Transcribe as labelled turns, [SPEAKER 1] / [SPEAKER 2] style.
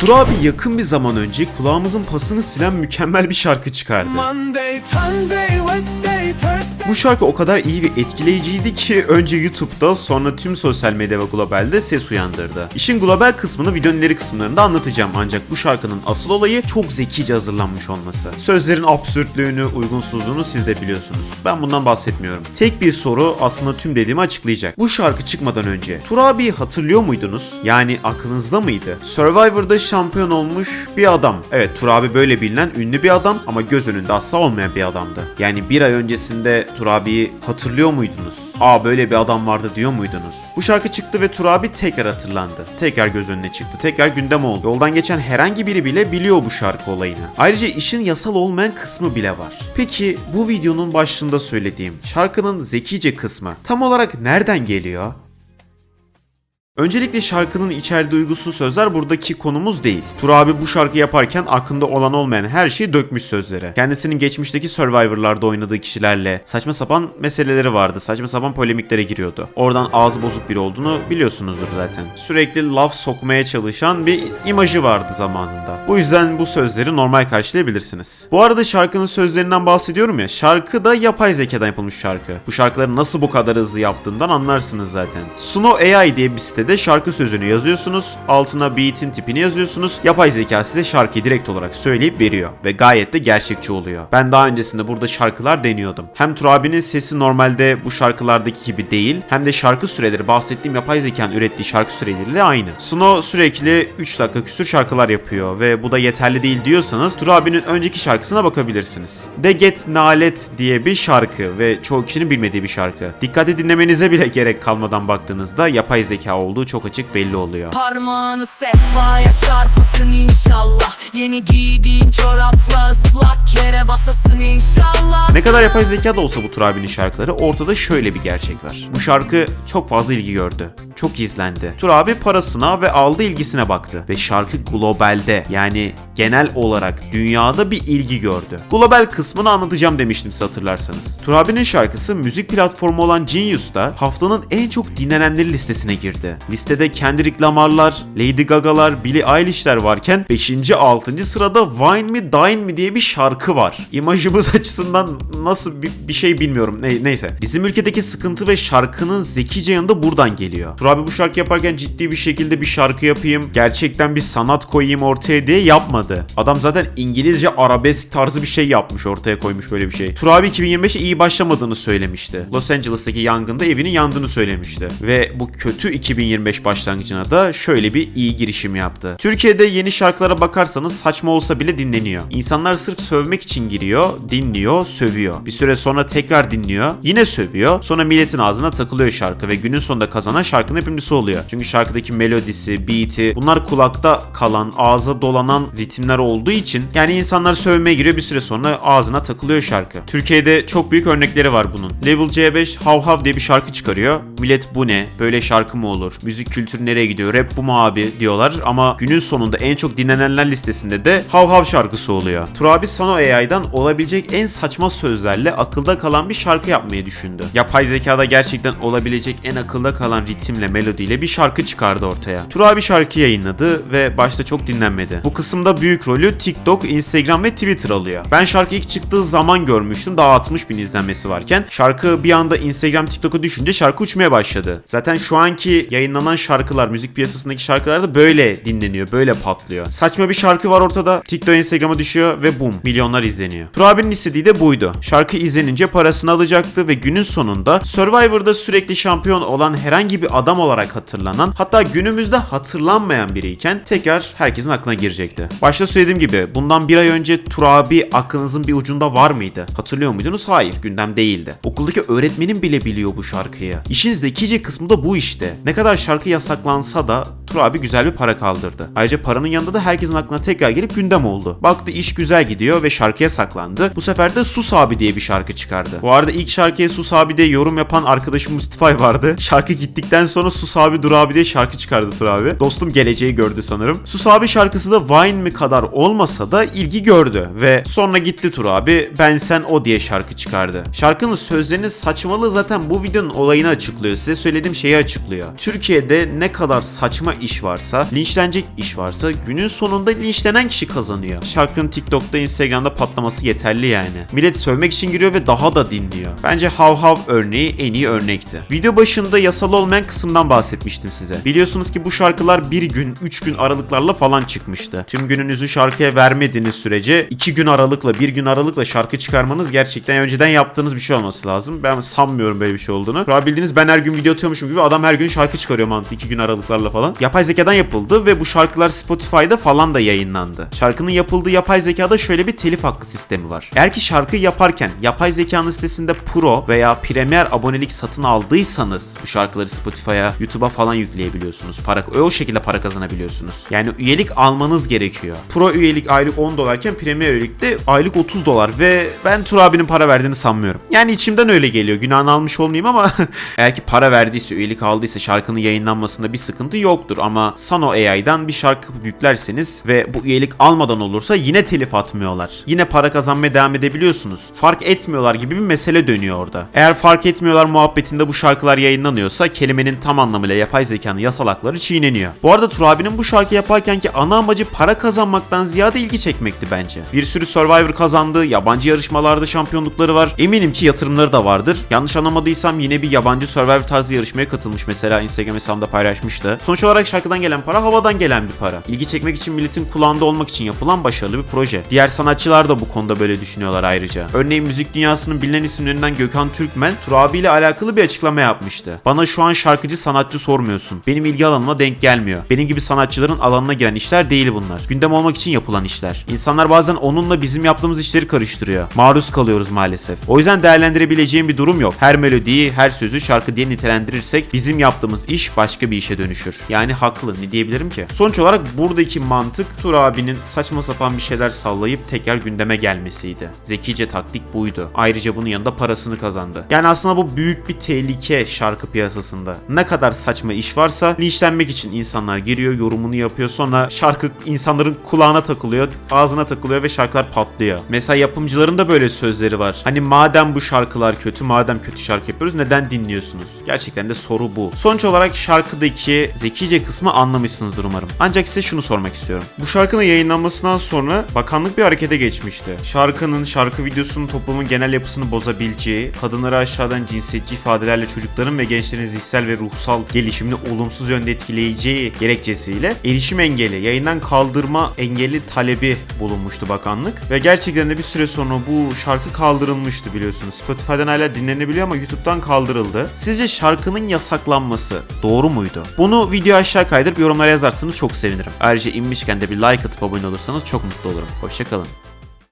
[SPEAKER 1] Tur abi yakın bir zaman önce kulağımızın pasını silen mükemmel bir şarkı çıkardı.
[SPEAKER 2] Monday, Sunday, Wednesday.
[SPEAKER 1] Bu şarkı o kadar iyi ve etkileyiciydi ki önce YouTube'da sonra tüm sosyal medya ve globalde ses uyandırdı. İşin global kısmını videonun ileri kısımlarında anlatacağım ancak bu şarkının asıl olayı çok zekice hazırlanmış olması. Sözlerin absürtlüğünü, uygunsuzluğunu siz de biliyorsunuz. Ben bundan bahsetmiyorum. Tek bir soru aslında tüm dediğimi açıklayacak. Bu şarkı çıkmadan önce Tur abiyi hatırlıyor muydunuz? Yani aklınızda mıydı? Survivor'da şampiyon olmuş bir adam. Evet Tur abi böyle bilinen ünlü bir adam ama göz önünde asla olmayan bir adamdı. Yani bir ay öncesinde Tur abiyi hatırlıyor muydunuz? Aa böyle bir adam vardı diyor muydunuz? Bu şarkı çıktı ve Tur abi tekrar hatırlandı. Tekrar göz önüne çıktı. Tekrar gündem oldu. Yoldan geçen herhangi biri bile biliyor bu şarkı olayını. Ayrıca işin yasal olmayan kısmı bile var. Peki bu videonun başında söylediğim şarkının zekice kısmı tam olarak nereden geliyor? Öncelikle şarkının içerdiği duygusuz sözler buradaki konumuz değil. Tur abi bu şarkı yaparken aklında olan olmayan her şeyi dökmüş sözlere. Kendisinin geçmişteki Survivor'larda oynadığı kişilerle saçma sapan meseleleri vardı. Saçma sapan polemiklere giriyordu. Oradan ağzı bozuk biri olduğunu biliyorsunuzdur zaten. Sürekli laf sokmaya çalışan bir imajı vardı zamanında. Bu yüzden bu sözleri normal karşılayabilirsiniz. Bu arada şarkının sözlerinden bahsediyorum ya. Şarkı da yapay zekadan yapılmış şarkı. Bu şarkıları nasıl bu kadar hızlı yaptığından anlarsınız zaten. Suno AI diye bir sitede şarkı sözünü yazıyorsunuz. Altına beat'in tipini yazıyorsunuz. Yapay zeka size şarkıyı direkt olarak söyleyip veriyor. Ve gayet de gerçekçi oluyor. Ben daha öncesinde burada şarkılar deniyordum. Hem Turabi'nin sesi normalde bu şarkılardaki gibi değil. Hem de şarkı süreleri bahsettiğim yapay zekanın ürettiği şarkı süreleriyle aynı. Suno sürekli 3 dakika küsür şarkılar yapıyor ve bu da yeterli değil diyorsanız Turabi'nin önceki şarkısına bakabilirsiniz. De Get Nalet diye bir şarkı ve çoğu kişinin bilmediği bir şarkı. Dikkatli dinlemenize bile gerek kalmadan baktığınızda yapay zeka olduğu çok açık belli oluyor.
[SPEAKER 3] Parmağını sehpaya çarpasın inşallah Yeni giydiğin çorapla ıslak yere basasın inşallah
[SPEAKER 1] Ne kadar yapay zeka da olsa bu Turabi'nin şarkıları ortada şöyle bir gerçek var. Bu şarkı çok fazla ilgi gördü. Çok izlendi. Turabi parasına ve aldığı ilgisine baktı. Ve şarkı globalde yani genel olarak dünyada bir ilgi gördü. Global kısmını anlatacağım demiştim siz hatırlarsanız. Turabi'nin şarkısı müzik platformu olan Genius'ta haftanın en çok dinlenenleri listesine girdi. Listede Kendrick Lamar'lar, Lady Gaga'lar, Billie Eilish'ler varken 5. 6. sırada Wine Me Dine Me diye bir şarkı var. İmajımız açısından nasıl bir, bir şey bilmiyorum. Ne- neyse. Bizim ülkedeki sıkıntı ve şarkının zekice yanında buradan geliyor. Tur abi bu şarkı yaparken ciddi bir şekilde bir şarkı yapayım, gerçekten bir sanat koyayım ortaya diye yapmadı. Adam zaten İngilizce arabesk tarzı bir şey yapmış ortaya koymuş böyle bir şey. Tur abi 2025'e iyi başlamadığını söylemişti. Los Angeles'taki yangında evinin yandığını söylemişti. Ve bu kötü 2025 başlangıcına da şöyle bir iyi girişim yaptı. Türkiye'de yeni şarkılara bakarsanız saçma olsa bile dinleniyor. İnsanlar sırf sövmek için giriyor, dinliyor, sövüyor. Bir süre sonra tekrar dinliyor, yine sövüyor. Sonra milletin ağzına takılıyor şarkı ve günün sonunda kazanan şarkının yapımcısı oluyor. Çünkü şarkıdaki melodisi, beat'i bunlar kulakta kalan, ağza dolanan ritimler olduğu için yani insanlar sövmeye giriyor bir süre sonra ağzına takılıyor şarkı. Türkiye'de çok büyük örnekleri var bunun. Level C5 Hav Hav diye bir şarkı çıkarıyor. Millet bu ne? Böyle şarkı mı olur? Müzik kültürü nereye gidiyor? Rap bu mu abi diyorlar ama günün sonunda en çok dinlenenler listesinde de Hav Hav şarkısı oluyor. Turabi Sano AI'dan olabilecek en saçma sözlerle akılda kalan bir şarkı yapmayı düşündü. Yapay zekada gerçekten olabilecek en akılda kalan ritimle, melodiyle bir şarkı çıkardı ortaya. Turabi şarkı yayınladı ve başta çok dinlenmedi. Bu kısımda büyük rolü TikTok, Instagram ve Twitter alıyor. Ben şarkı ilk çıktığı zaman görmüştüm. Daha 60 bin izlenmesi varken. Şarkı bir anda Instagram, TikTok'a düşünce şarkı uçmaya başladı. Zaten şu anki yayınlanan şarkılar, müzik piyasasındaki şarkılar da böyle dinleniyor, böyle patlıyor. Saçma bir şarkı var ortada. TikTok, Instagram'a düşüyor ve bum milyonlar izleniyor. Turabi'nin istediği de buydu. Şarkı izlenince parasını alacaktı ve günün sonunda Survivor'da sürekli şampiyon olan herhangi bir adam olarak hatırlanan hatta günümüzde hatırlanmayan biriyken tekrar herkesin aklına girecekti. Başta söylediğim gibi bundan bir ay önce Turabi aklınızın bir ucunda var mıydı? Hatırlıyor muydunuz? Hayır gündem değildi. Okuldaki öğretmenim bile biliyor bu şarkıyı. İşin zekice kısmı da bu işte. Ne kadar şarkı yasaklansa da Turabi güzel bir para kaldırdı. Ayrıca paranın yanında da herkesin aklına tekrar gelip gündem oldu. Baktı iş güzel gidiyor ve şarkıya saklandı. Bu sefer de Sus abi diye bir şarkı çıkardı. Bu arada ilk şarkıya Sus abi diye yorum yapan arkadaşım Mustifay vardı. Şarkı gittikten sonra Sus abi dur abi diye şarkı çıkardı Tur abi. Dostum geleceği gördü sanırım. Sus abi şarkısı da Vine mi kadar olmasa da ilgi gördü ve sonra gitti Tur abi ben sen o diye şarkı çıkardı. Şarkının sözlerinin saçmalığı zaten bu videonun olayını açıklıyor. Size söylediğim şeyi açıklıyor. Türkiye'de ne kadar saçma iş varsa, linçlenecek iş varsa günün sonunda linçlenen kişi kazanıyor. Şarkının TikTok'ta, Instagram'da patlaması yeterli yani. Millet sövmek için giriyor ve daha da dinliyor. Bence Hav Hav örneği en iyi örnekti. Video başında yasal olmayan kısımdan bahsetmiştim size. Biliyorsunuz ki bu şarkılar bir gün, üç gün aralıklarla falan çıkmıştı. Tüm gününüzü şarkıya vermediğiniz sürece iki gün aralıkla, bir gün aralıkla şarkı çıkarmanız gerçekten önceden yaptığınız bir şey olması lazım. Ben sanmıyorum böyle bir şey olduğunu. Daha bildiğiniz ben her gün video atıyormuşum gibi adam her gün şarkı çıkarıyor mantığı iki gün aralıklarla falan. Yapay zekadan yapıldı ve bu şarkılar Spotify'da falan da yayınlandı. Şarkının yapıldığı yapay zekada şöyle bir telif hakkı sistemi var. Eğer ki şarkı yaparken yapay zekanın sitesinde Pro veya Premier abonelik satın aldıysanız bu şarkıları Spotify'a, YouTube'a falan yükleyebiliyorsunuz. Para o şekilde para kazanabiliyorsunuz. Yani üyelik almanız gerekiyor. Pro üyelik aylık 10 dolarken Premier üyelik de aylık 30 dolar ve ben Tur abinin para verdiğini sanmıyorum. Yani içimden öyle geliyor. Günahını almış olmayayım ama eğer ki para verdiyse, üyelik aldıysa şarkının yayınlanmasında bir sıkıntı yoktur ama Sano AI'dan bir şarkı yüklerseniz ve bu üyelik almadan olursa yine telif atmıyorlar. Yine para kazanmaya devam edebiliyorsunuz. Fark etmiyorlar gibi bir mesele dönüyor orada. Eğer fark etmiyorlar muhabbetinde bu şarkılar yayınlanıyorsa kelimenin tam anlamıyla yapay zekanın yasal hakları çiğneniyor. Bu arada Turabi'nin bu şarkı yaparkenki ana amacı para kazanmaktan ziyade ilgi çekmekti bence. Bir sürü Survivor kazandı, yabancı yarışmalarda şampiyonlukları var. Eminim ki yatırımları da vardır. Yanlış anlamadıysam yine bir yabancı Survivor tarzı yarışmaya katılmış mesela Instagram hesabımda paylaşmıştı. Sonuç olarak şarkıdan gelen para havadan gelen bir para. İlgi çekmek için milletin kulağında olmak için yapılan başarılı bir proje. Diğer sanatçılar da bu konuda böyle düşünüyorlar ayrıca. Örneğin müzik dünyasının bilinen isimlerinden Gökhan Türkmen, Turabi ile alakalı bir açıklama yapmıştı. Bana şu an şarkıcı sanatçı sormuyorsun. Benim ilgi alanıma denk gelmiyor. Benim gibi sanatçıların alanına giren işler değil bunlar. Gündem olmak için yapılan işler. İnsanlar bazen onunla bizim yaptığımız işleri karıştırıyor. Maruz kalıyoruz maalesef. O yüzden değerlendirebileceğim bir durum yok. Her melodiyi, her sözü şarkı diye nitelendirirsek bizim yaptığımız iş başka bir işe dönüşür. Yani haklı ne diyebilirim ki? Sonuç olarak buradaki mantık Tur abinin saçma sapan bir şeyler sallayıp tekrar gündeme gelmesiydi. Zekice taktik buydu. Ayrıca bunun yanında parasını kazandı. Yani aslında bu büyük bir tehlike şarkı piyasasında. Ne kadar saçma iş varsa linçlenmek için insanlar giriyor, yorumunu yapıyor. Sonra şarkı insanların kulağına takılıyor, ağzına takılıyor ve şarkılar patlıyor. Mesela yapımcıların da böyle sözleri var. Hani madem bu şarkılar kötü, madem kötü şarkı yapıyoruz neden dinliyorsunuz? Gerçekten de soru bu. Sonuç olarak şarkıdaki zekice kısmı anlamışsınızdır umarım. Ancak size şunu sormak istiyorum. Bu şarkının yayınlanmasından sonra bakanlık bir harekete geçmişti. Şarkının, şarkı videosunun toplumun genel yapısını bozabileceği, kadınları aşağıdan cinsiyetçi ifadelerle çocukların ve gençlerin zihinsel ve ruhsal gelişimini olumsuz yönde etkileyeceği gerekçesiyle erişim engeli, yayından kaldırma engeli talebi bulunmuştu bakanlık. Ve gerçekten de bir süre sonra bu şarkı kaldırılmıştı biliyorsunuz. Spotify'dan hala dinlenebiliyor ama YouTube'dan kaldırıldı. Sizce şarkının yasaklanması doğru muydu? Bunu video aşağı kaydırıp yorumlara yazarsanız çok sevinirim. Ayrıca inmişken de bir like atıp abone olursanız çok mutlu olurum. Hoşçakalın.